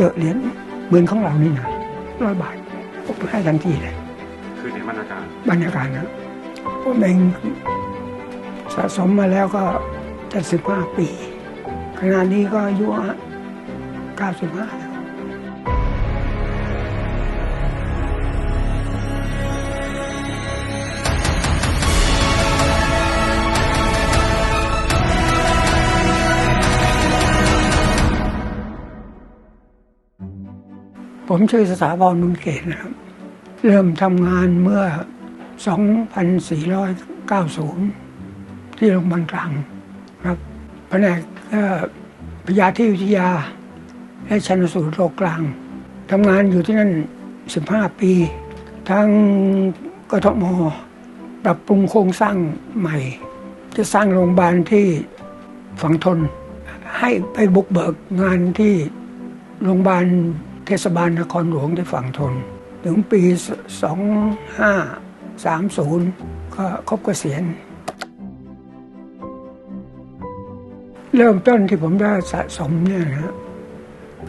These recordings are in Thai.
เจอเหรียญเหมือนของเรานี่นะร้อยบาทผมให้ทันทีเลย คือเหรียญบรรณาการบรรยากาศนะผมเองสะสมมาแล้วก็จะสิบห้าปีขณะนี้ก็อายุเก้าสิบห้า ผมชื่อสถาพรมุนเกตนะครับ เริ่มทำงานเมื่อ 2490 ที่โรงพยาบาลกลางครับแผนกพยาธิวิทยา และชันสูตรโรคกลางทำงานอยู่ที่นั่น 15 ปี ทั้งกทมปรับปรุงโครงสร้างใหม่ จะสร้างโรงพยาบาลที่ฝังทน ให้ไปบุกเบิกงานที่โรงพยาบาล เทศบาลนครหลวงที่ฝั่งทน ถึงปี 2530 ก็ครบเกษียณเริ่มต้นที่ผมได้สะสมเนี่ยนะ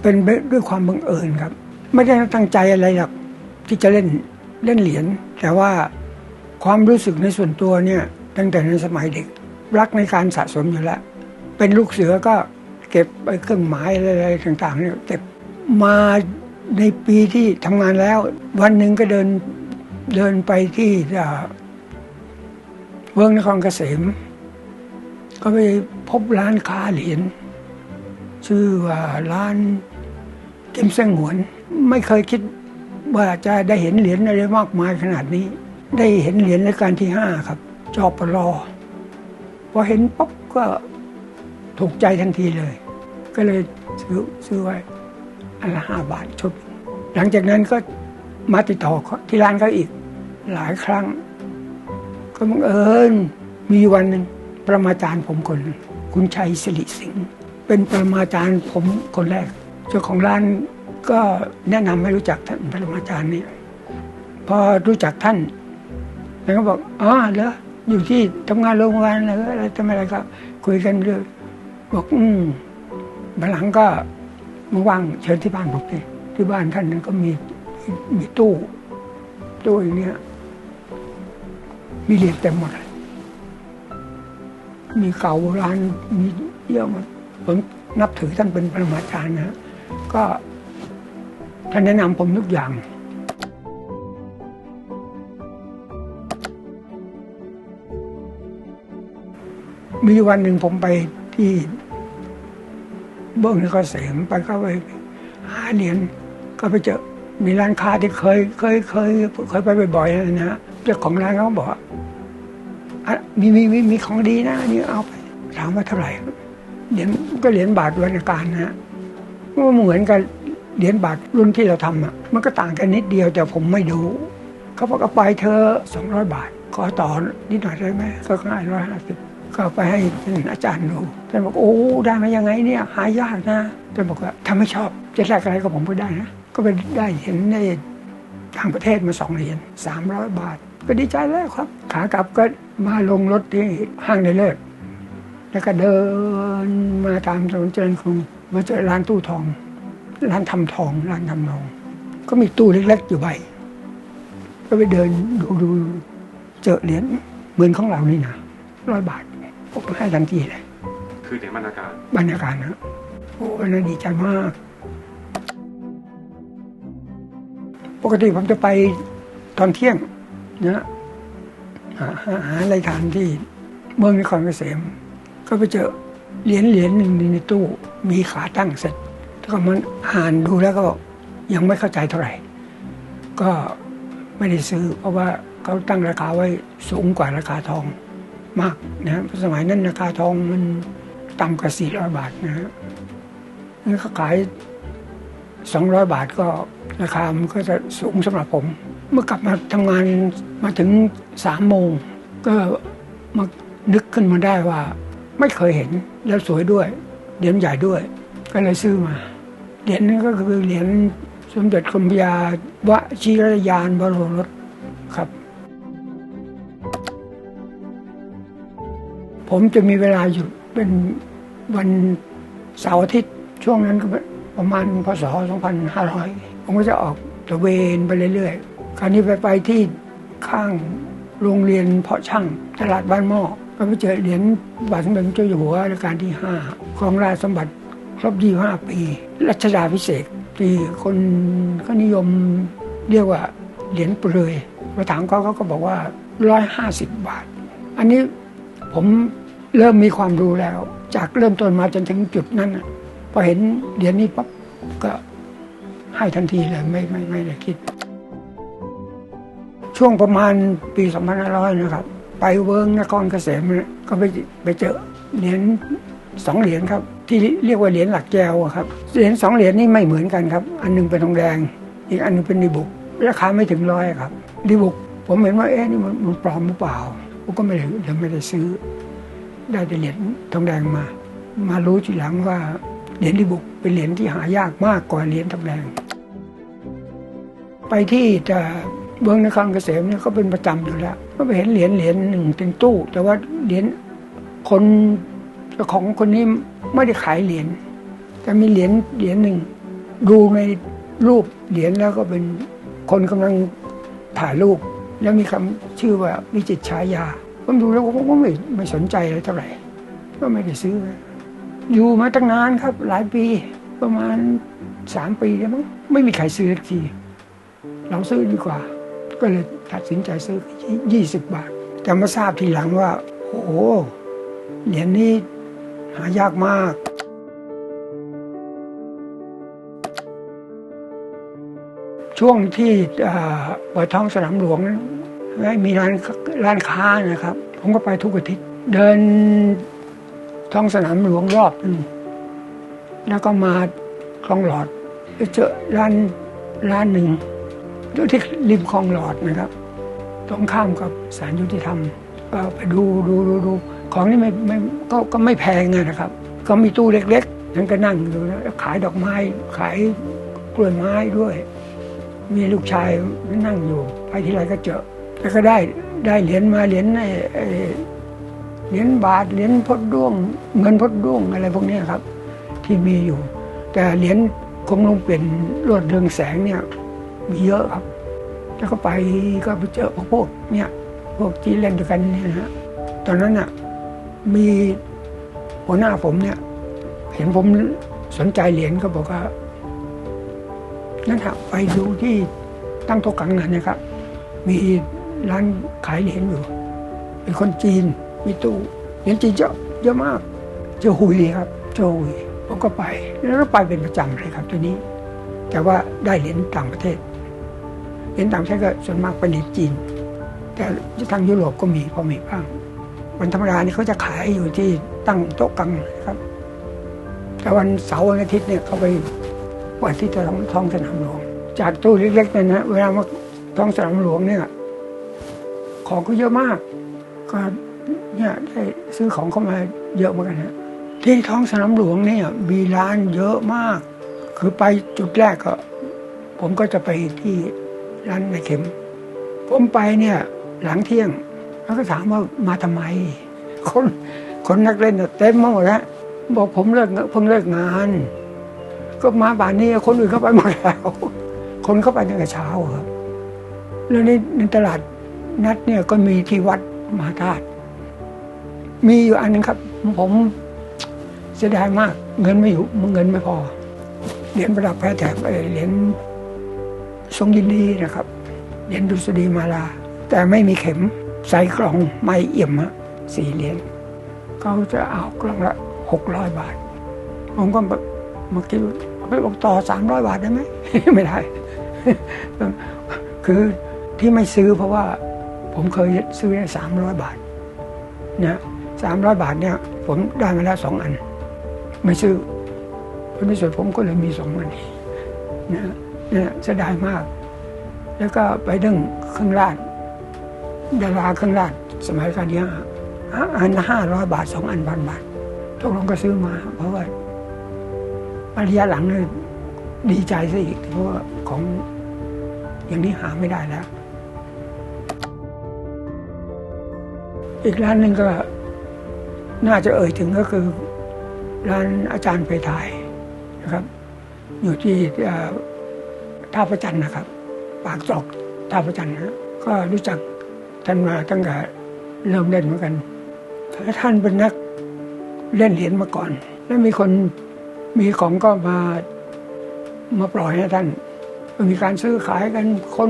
เป็นด้วยความบังเอิญครับ ไม่ได้ตั้งใจอะไรหรอกที่จะเล่นเล่นเหรียญแต่ว่าความรู้สึกในส่วนตัวเนี่ยตั้งแต่ในสมัยเด็ก รักในการสะสมอยู่แล้ว เป็นลูกเสือก็เก็บไอ้เครื่องหมายอะไรต่างๆเนี่ยเก็บ มาในปีที่ทำงานแล้ว วันหนึ่งก็เดินเดินไปที่เวิร์กนครเกษม ก็ไปพบร้านค้าเหรียญชื่อว่าร้านกิมเซ้งหวน ไม่เคยคิดว่าจะได้เห็นเหรียญอะไรมากมายขนาดนี้ ได้เห็นเหรียญรายการที่ห้าครับ จอปลอพอเห็นปุ๊บก็ถูกใจทันทีเลย ก็เลยซื้อซื้อไว้ อันละห้าบาทชุด หลังจากนั้นก็มาติดต่อที่ร้านเขาอีก หลายครั้ง ก็บังเอิญมีวันหนึ่งประมาจารย์ผมคน คุณชัยสิริสิงห์เป็นประมาจารย์ผมคนแรก เจ้าของร้านก็แนะนำให้รู้จักท่านประมาจารย์นี่พอรู้จักท่านแล้วก็บอกอ๋อเหรออยู่ที่ทำงานโรงพยาบาลเหรอะไรทำอะไรก็คุยกันเรื่องบอกอืมบันหลังก็ มาว่างเชิญที่บ้านผมดิที่บ้านท่านนั้นก็มีมีตู้ตู้อย่างเนี้ยมีเหรียญเต็มหมดเลยมีเก่าโบราณมีเยอะหมดผมนับถือท่านเป็นปรมาจารย์นะฮะก็ท่านแนะนำผมทุกอย่างมีวันหนึ่งผมไปที่ เบิ้งนครเสมไปก็ไปหาเหรียญก็ไปเจอมีร้านค้าที่เคยเคยเคยเคยไปบ่อยๆนะฮะเจ้าของร้านเขาก็บอกว่ามีมีมีมีของดีนะนี่เอาไปถามว่าเท่าไหร่เหรียญก็เหรียญบาทวรรณการนะฮะก็เหมือนกับเหรียญบาทรุ่นที่เราทำอะมันก็ต่างกันนิดเดียวแต่ผมไม่ดูเขาบอกเอาไปเธอสองร้อยบาท ขอต่อนิดหน่อยได้ไหมก็ง่ายร้อยห้าสิบ ก็ไปให้ท่านอาจารย์ดูท่านบอกโอ้ได้มายังไงเนี่ยหายากนะท่านบอกว่าถ้าไม่ชอบจะแลกอะไรกับผมก็ได้นะก็ไปได้เห็นในต่างประเทศมาสองเหรียญสามร้อยบาท ก็ดีใจแล้วครับ ขากลับก็มาลงรถที่ห้างในเลิศแล้วก็เดินมาตามถนนเจริญกรุงมาเจอร้านตู้ทอง ร้านทำทอง ร้านทำทอง ก็มีตู้เล็กๆอยู่ใบ ก็ไปเดินดูดูเจอเหรียญเหมือนของเรานี่นะร้อยบาท ผมให้ทันทีเลย คือเหรียญบรรณาการบรรยากาศนะโอ้อันนั้นดีใจมาก ปกติผมจะไปตอนเที่ยงนะหาหาหาอะไรทานที่เมืองนครเกษม ก็ไปเจอเหรียญเหรียญหนึ่งในตู้มีขาตั้งเสร็จแล้วก็มันอ่านดูแล้วก็บอกยังไม่เข้าใจเท่าไหร่ ก็ไม่ได้ซื้อ เพราะว่าเขาตั้งราคาไว้สูงกว่าราคาทอง มากนะสมัยนั้นราคาทองมันต่ำกว่า400บาทนะฮะนี่เขาขาย200บาทก็ราคามันก็จะสูงสำหรับผม เมื่อกลับมาทำงานมาถึงสามโมง ก็มานึกขึ้นมาได้ว่า ไม่เคยเห็นแล้วสวยด้วย เหรียญใหญ่ด้วย ก็เลยซื้อมา เหรียญนี้นก็คือเหรียญสมเด็จกรมพยาวชิรยานบรมรส ผมจะมีเวลาหยุดเป็นวันเสาร์อาทิตย์ช่วงนั้นก็ประมาณพศ 2500 ผมก็จะออกตะเวนไปเรื่อยๆ คราวนี้ไปไปที่ข้างโรงเรียนเพาะช่างตลาดบ้านหม้อก็ไปเจอเหรียญบาทสมเด็จพระเจ้าอยู่หัวรัชกาลที่ 5 ของราชสมบัติครบ 25 ปี รัชดาพิเศษที่คนก็นิยมเรียกว่าเหรียญเปลือยมาถามเขาเขาก็บอกว่า 150 บาท อันนี้ ผมเริ่มมีความรู้แล้ว จากเริ่มต้นมาจนถึงจุดนั้นพอเห็นเหรียญนี้ปั๊บก็ให้ทันทีเลยไม่ไม่ไม่ได้คิด ช่วงประมาณปี2500นะครับ ไปเวิร์งนครเกษมก็ไปไปเจอเหรียญสองเหรียญครับ ที่เรียกว่าเหรียญหลักแก้วครับเหรียญสองเหรียญนี่ไม่เหมือนกันครับ อันหนึงเป็นทองแดง อีกอันหนึงเป็นดีบุกราคาไม่ถึงร้อยครับดีบุกผมเห็นว่าเอ๊ะนี่มันปลอมหรือเปล่า ผมก็ไม่ได้ยังไม่ได้ซื้อ ได้แต่เหรียญทองแดงมา มารู้ทีหลังว่าเหรียญดีบุกเป็นเหรียญที่หายากมากกว่าเหรียญทองแดง ไปที่จะเบื้องนครเกษมเนี่ยก็เป็นประจำอยู่แล้วก็ไปเห็นเหรียญเหรียญหนึ่งเป็นตู้ แต่ว่าเหรียญคนของคนนี้ไม่ได้ขายเหรียญแต่มีเหรียญเหรียญหนึ่งดูในรูปเหรียญแล้วก็เป็นคนกำลังถ่ายรูป แล้วมีคำชื่อว่าวิจิตฉายา ผมดูแล้วผมก็ไม่ไม่สนใจอะไรเท่าไหร่ ก็ไม่ได้ซื้อ อยู่มาตั้งนานครับ หลายปีประมาณสามปีแล้วมั้งไม่มีใครซื้อสักที เราซื้อดีกว่า ก็เลยตัดสินใจซื้อ 20 บาท แต่มาทราบทีหลังว่า โอ้โหเหรียญนี้หายากมาก ช่วงที่อ่าเปิดท้องสนามหลวงนั้นมีร้านร้านค้านะครับ ผมก็ไปทุกอาทิตย์ เดินท้องสนามหลวงรอบหนึงแล้วก็มาคลองหลอดไปเจอร้านร้านหนึ่งอยู่ที่ริมคลองหลอดนะครับ ตรงข้ามกับศาลยุติธรรมก็ไปดูดูดูดูของนี่ไม่ไม่ก็ก็ไม่แพงนะครับ ก็มีตู้เล็กๆนั่นก็นั่งอยู่แล้วขายดอกไม้ขายกล้วยไม้ด้วย มีลูกชายนั่งอยู่ไปที่ไรก็เจอ แล้วก็ได้ได้เหรียญมาเหรียญไอ้ไอ้เหรียญบาทเหรียญพดด้วง เงินพดด้วงอะไรพวกนี้ครับ ที่มีอยู่ แต่เหรียญคงลงเป็นรวดเรืองแสงเนี่ยมีเยอะครับ แล้วก็ไปก็ไปเจอพวกเนี่ยพวกที่เล่นด้วยกันเนี่ยนะฮะตอนนั้นน่ะมีหัวหน้าผมเนี่ย เห็นผมสนใจเหรียญก็บอกว่า นั่นฮะไปดูที่ตั้งโต๊ะกลางนั้นนะครับ มีร้านขายเหรียญอยู่ เป็นคนจีนมีตู้เหรียญจีนเยอะเยอะมาก เจอหุยครับเจอหุยผมก็ไปแล้วก็ไปเป็นประจำเลยครับตัวนี้ แต่ว่าได้เหรียญต่างประเทศเหรียญต่างประเทศก็ส่วนมากเป็นเหรียญจีน แต่ทางยุโรปก็มีพอมีบ้างวันธรรมดานี่เขาจะขายอยู่ที่ตั้งโต๊ะกลางครับ แต่วันเสาร์วันอาทิตย์เนี่ยเขาไป วันที่ท้องท้องสนามหลวง จากตู้เล็กๆเนี่ยนะเวลามาท้องสนามหลวงเนี่ย ของก็เยอะมาก ก็เนี่ยได้ซื้อของเข้ามาเยอะเหมือนกันฮะที่ท้องสนามหลวงเนี่ยมีร้านเยอะมาก คือไปจุดแรกก็ ผมก็จะไปที่ร้านในเข็ม ผมไปเนี่ย หลังเที่ยงแล้วก็ถามว่ามาทำไม คนคนนักเล่นเต็มมาหมดแล้วบอกผมเลิกเพิ่งเลิกงาน ก็มาบ่านนี้คนอื่นเข้าไปหมดแล้ว คนเข้าไปตั้งแต่เช้าครับ แล้วในในตลาดนัดเนี่ยก็มีที่วัดมหาธาตุมีอยู่อันหนึงครับ ผมเสียดายมาก เงินไม่อยู่เงินไม่พอเหรียญประดับแพรแถบเหรียญทรงยินดีนะครับเหรียญดุษฎีมาลา แต่ไม่มีเข็มใส่กล่องไม่เอี่ยมฮะสี่เหรียญเขาจะเอากล่องละหกร้อยบาท ผมก็มาคิด ไปบอกต่อสามร้อยบาทได้ไหมไม่ได้ คือที่ไม่ซื้อเพราะว่าผมเคยซื้อได้สามร้อยบาทนะสามร้อยบาทเนี่ย ผมได้มาแล้วสองอัน ไม่ซื้อผลที่สุดผมก็เลยมีสองอันนะเนี่ยเสียดายมาก แล้วก็ไปดึงเครื่องราชดาราเครื่องราชสมัยการที่ห้อันห้าร้อยบาทสองอันพันบาทตกลงก็ซื้อมา เพราะว่า ระยะหลังเนี่ยดีใจซะอีกเพราะว่าของอย่างนี้หาไม่ได้แล้ว อีกร้านหนึ่งก็น่าจะเอ่ยถึงก็คือ ร้านอาจารย์ไปถ่ายนะครับ อยู่ที่ท่าประจันทร์นะครับ ปากจอกท่าประจันทร์นะก็รู้จักท่านมาตั้งแต่เริ่มเล่นเหมือนกันท่านเป็นนักเล่นเหรียญมาก่อน แล้วมีคน มีของก็มามาปล่อยให้ท่านมีการซื้อขายกันคน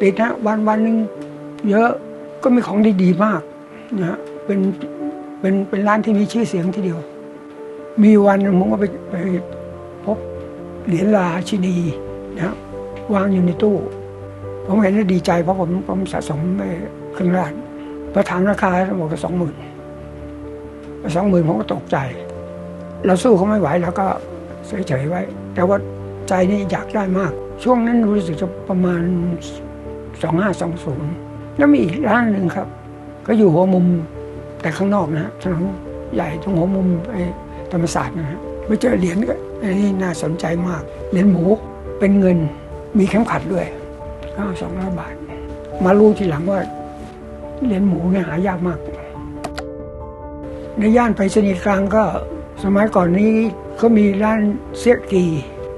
ติดนะวันวันหนึ่งเยอะก็มีของดีๆมากนะฮะเป็นเป็นเป็นร้านที่มีชื่อเสียงทีเดียว มีวันผมก็ไปไปพบเหรียญราชินีนะฮะวางอยู่ในตู้ ผมเห็นแล้วดีใจเพราะผมผมสะสมไปครึ่งล้านพอถามราคาบอกว่าสองหมื่นสองหมื่นผมก็ตกใจ เราสู้เขาไม่ไหวแล้วก็เฉยๆไว้ แต่ว่าใจนี่อยากได้มาก ช่วงนั้นรู้สึกจะประมาณสองห้าสองศูนย์แล้วมีอีกร้านหนึ่งครับ ก็อยู่หัวมุมแต่ข้างนอกนะถนนใหญ่ตรงหัวมุมไอ้ธรรมศาสตร์นะฮะไปเจอเหรียญก็ไอันนี้น่าสนใจมาก เหรียญหมูเป็นเงินมีเข็มขัดด้วยก็สองร้อยบาท มารู้ทีหลังว่าเหรียญหมูเนี่ยหายากมาก ในย่านไปรษณีย์กลางก็ สมัยก่อนนี้เขามีร้านเสียกี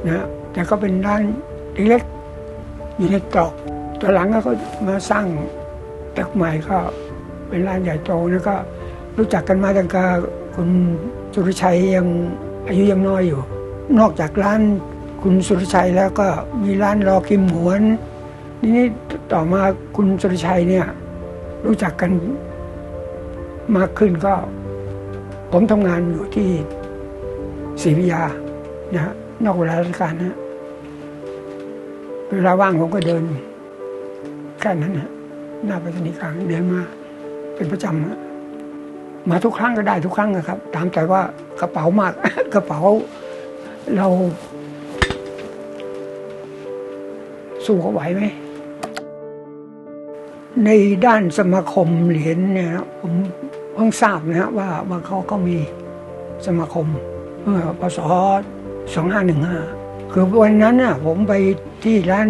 นะแต่ก็เป็นร้านเล็กๆอยู่ในตรอกตอนหลังก็มาสร้างตึกใหม่ก็เป็นร้านใหญ่โตแล้วก็รู้จักกันมาตั้งแต่คุณสุรชัยยังอายุยังน้อยอยู่ นอกจากร้านคุณสุรชัยแล้วก็มีร้านรอกิมหวนนี่นี่ต่อมาคุณสุรชัยเนี่ยรู้จักกันมากขึ้นก็ ผมทำงานอยู่ที่ศรีวิยานะฮะนอกเวลาราชการนะเวลาว่างผมก็เดินแค่นั้นนะหน้าไปรษณีกลางเดินมา เป็นประจำฮะมาทุกครั้งก็ได้ทุกครั้งนะครับ ตามใจว่ากระเป๋ามาก กระเป๋า เรา สู้เขาไหวไหมในด้านสมาคมเหรียญเนี่ยผม เพิ่งทราบนะฮะว่าว่าเขาก็มีสมาคมเมื่อพศ2515 คือวันนั้นน่ะผมไปที่ร้าน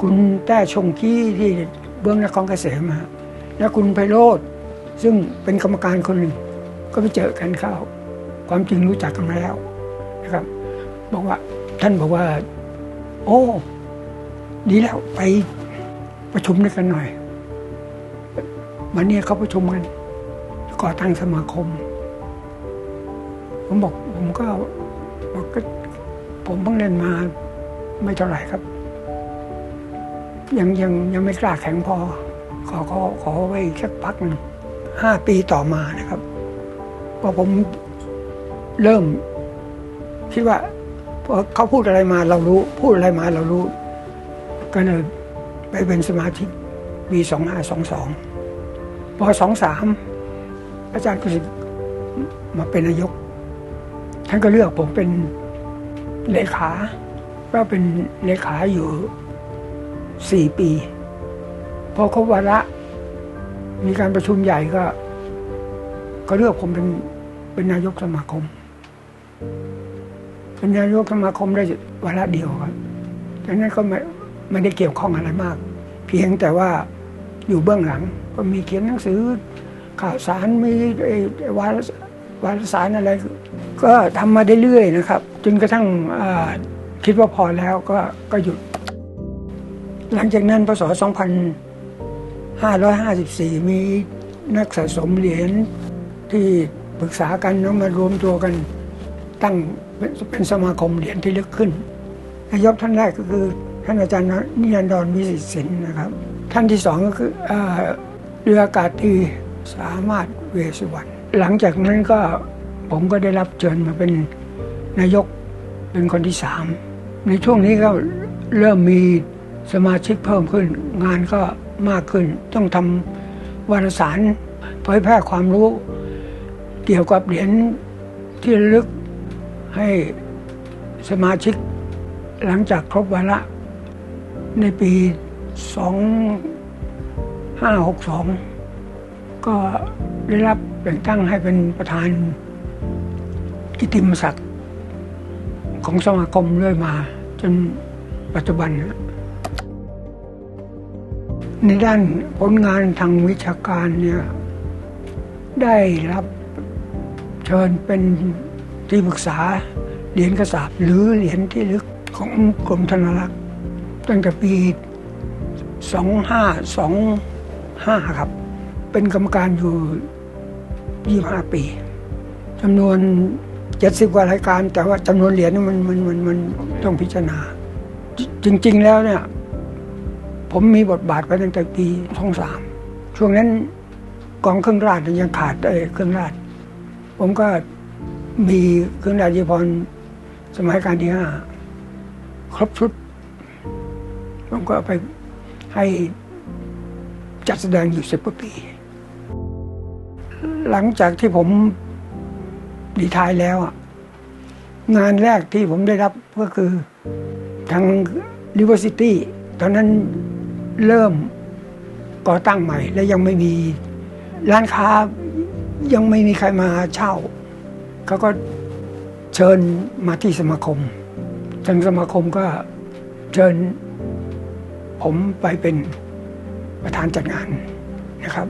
คุณแต้ชงกี้ที่เบื้องนครเกษมฮะแล้วคุณไพโรธซึ่งเป็นกรรมการคนหนึ่ง ก็ไปเจอกันเข้า ความจริงรู้จักกันมาแล้วนะครับ บอกว่าท่านบอกว่า โอ้ ดีแล้วไปประชุมด้วยกันหน่อยวันนี้เขาประชุมกัน ก่อตั้งสมาคม ผมบอกผมก็บอกก็ผมเพิ่งเล่นมาไม่เท่าไหร่ครับ ยังยังยังไม่กล้าแข็งพอ ขอขอขอไว้อีกสักพักหนึ่งห้าปีต่อมานะครับพอผมเริ่มคิดว่าพอเขาพูดอะไรมาเรารู้ พูดอะไรมาเรารู้ ก็เลยไปเป็นสมาชิกปีสองห้าสองสองพอสองสาม อาจารย์กุศิมาเป็นนายก ท่านก็เลือกผมเป็นเลขาก็เป็นเลขาอยู่สี่ปี พอครบวาระ มีการประชุมใหญ่ก็ ก็เลือกผมเป็นเป็นนายกสมาคม เป็นนายกสมาคมได้วาระเดียวครับดังนั้นก็ไม่ไม่ได้เกี่ยวข้องอะไรมาก เพียงแต่ว่าอยู่เบื้องหลัง ก็มีเขียนหนังสือ ข่าวสารมีไอ้ไอ้วารวารสารอะไร ก็ทำมาได้เรื่อยนะครับ จนกระทั่งคิดว่าพอแล้วก็ก็หยุด หลังจากนั้นพศ 2554 มีนักสะสมเหรียญที่ปรึกษากันแล้วมารวมตัวกันตั้งเป็นเป็นสมาคมเหรียญที่ลึกขึ้นนายกท่านแรกก็คือ ท่านอาจารย์นิรันดรวิสิตสินนะครับ ท่านที่สองก็คือเอ่อเรืออากาศตรี สามารถเวสุวรรณหลังจากนั้นก็ผมก็ได้รับเชิญมาเป็นนายกเป็นคนที่สามในช่วงนี้ก็เริ่มมีสมาชิกเพิ่มขึ้น งานก็มากขึ้น ต้องทำวารสารเผยแพร่ความรู้ เกี่ยวกับเหรียญที่ลึกให้สมาชิก หลังจากครบวาระในปี 2562 ก็ได้รับแต่งตั้งให้เป็นประธานกิตติมศักดิ์ของสมาคมเรื่อยมา จนปัจจุบัน ในด้านผลงานทางวิชาการเนี่ยได้รับเชิญเป็นที่ปรึกษาเหรียญกระสาบหรือเหรียญที่ลึกของกรมธนารักษ์ตั้งแต่ปี 2525 ครับ เป็นกรรมการอยู่ 25 ปีจำนวน 70 กว่ารายการ แต่ว่าจำนวนเหรียญนี่มันมันมันมันต้องพิจารณา จริง ๆ แล้วเนี่ย ผมมีบทบาทไปตั้งแต่ปี23ช่วงนั้นกองเครื่องราชยังขาดเอเครื่องราช ผมก็มีเครื่องราชยพรสมัยการที่ห้าครบชุด ผมก็ไปให้จัดแสดงอยู่สิบกว่าปี หลังจากที่ผมดีทายแล้วอะงานแรกที่ผมได้รับก็คือทาง University ตอนนั้นเริ่มก่อตั้งใหม่ และยังไม่มีร้านค้ายังไม่มีใครมาเช่า เขาก็เชิญมาที่สมาคม ทางสมาคมก็เชิญผมไปเป็นประธานจัดงานนะครับ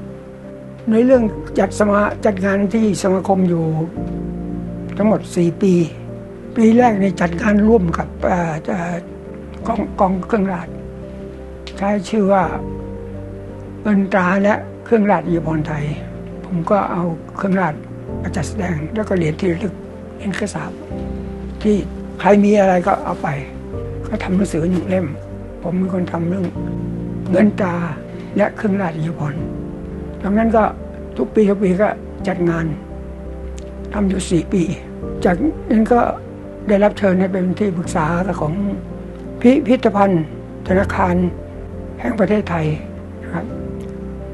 ในเรื่องจัดสมาจัดงานที่สมาคมอยู่ทั้งหมด 4 ปี ปีแรกในจัดงานร่วมกับออกองกองเครื่องราชใช้ชื่อว่าเงินตราและเครื่องราชยีพรไทย ผมก็เอาเครื่องราชมาจัดแสดง แล้วก็เหรียญที่ระลึกเหรียญกระสาบที่ใครมีอะไรก็เอาไป ก็ทำหนังสือหนึ่งเล่ม ผมเป็นคนทำเรื่องเงินตราและเครื่องราชยีพร ดังนั้นก็ทุกปีทุกปีก็จัดงานทำอยู่สี่ปี จากนั้นก็ได้รับเชิญให้เป็นที่ปรึกษาของพิพิธภัณฑ์ธนาคารแห่งประเทศไทยนะครับ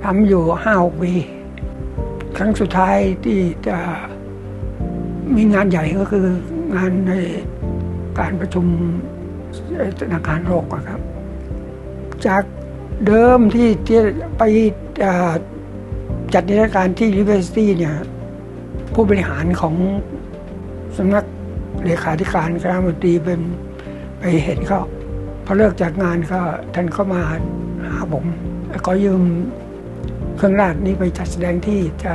ทำอยู่ห้าหกปี ครั้งสุดท้ายที่จะมีงานใหญ่ก็คืองานในการประชุมธนาคารโลกครับ จากเดิมที่ที่ไปเอ่อ จัดนิทรรศการที่ University เนี่ยผู้บริหารของสำนักเลขาธิการคณะมนตรีเป็นไปเห็นเขาพอเลิกจากงานก็ท่านเข้ามาหาผมขอยืมเครื่องราชนี้ไปจัดแสดงที่จะ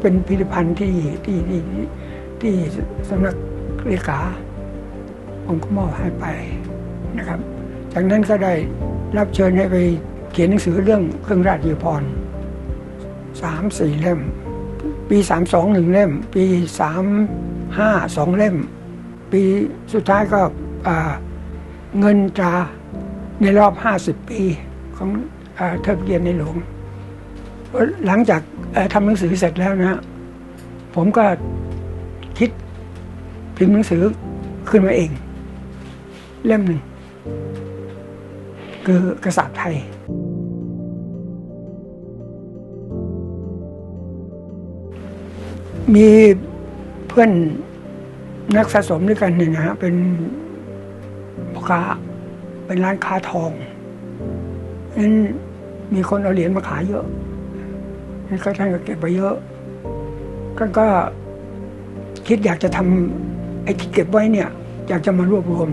เป็นพิพิธภัณฑ์ที่ที่ที่ที่สำนักเลขาผมก็มอบให้ไปนะครับ จากนั้นก็ได้รับเชิญให้ไปเขียนหนังสือเรื่องเครื่องราชยีพร สามสี่เล่ม ปีสามสองหนึ่งเล่ม ปีสามห้าสองเล่ม ปีสุดท้ายก็เงินตราในรอบห้าสิบปีของอเทิดเกียรติในหลวง หลังจากทำหนังสือเสร็จแล้วนะฮะผมก็คิดพิมพ์หนังสือขึ้นมาเอง เล่มหนึ่ง คือกษัตริย์ไทย มีเพื่อนนักสะสมด้วยกันเนี่ยนะฮะเป็นพ่อค้าเป็นร้านค้าทองนั้นมีคนเอาเหรียญมาขายเยอะนั้นก็ท่านก็เก็บไปเยอะก็ก็คิดอยากจะทำไอ้ที่เก็บไว้เนี่ย อยากจะมารวบรวม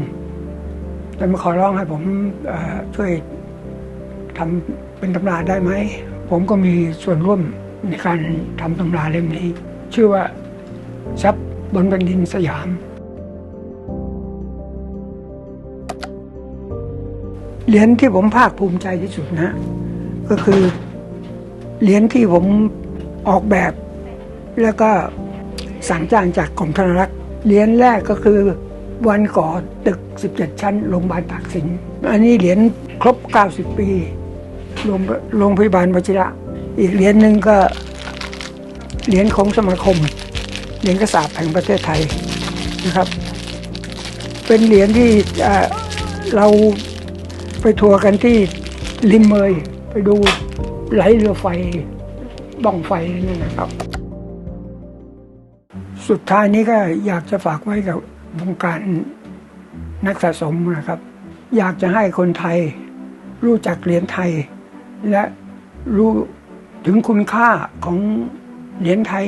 แต่มาขอร้องให้ผมช่วยทำเป็นตำราได้ไหม ผมก็มีส่วนร่วมในการทำตำราเล่มนี้ ชื่อว่าทรัพย์บนแผ่นดินสยาม เหรียญที่ผมภาคภูมิใจที่สุดนะ ก็คือเหรียญที่ผมออกแบบ แล้วก็สั่งจ้างจากกรมธนารักษ์เหรียญแรกก็คือวันก่อตึก 17 ชั้นโรงพยาบาลตากสินอันนี้เหรียญครบ 90 ปีโรงโรงพยาบาลวชิระ อีกเหรียญหนึ่งก็ เหรียญของสมาคม เหรียญกระสาบแห่งประเทศไทยนะครับ เป็นเหรียญที่เราไปทัวร์กันที่ริมเมยไปดูไหลเรือไฟบ้องไฟนั่นนะครับ สุดท้ายนี้ก็อยากจะฝากไว้กับวงการนักสะสมนะครับ อยากจะให้คนไทยรู้จักเหรียญไทย และรู้ถึงคุณค่าของ เหรียญไทย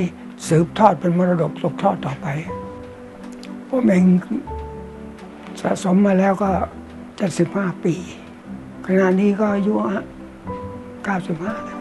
สืบทอดเป็นมรดกตกทอดต่อไปผมเองสะสมมาแล้วก็จะสิบห้าปีขณะนี้ก็อายุ95แล้ว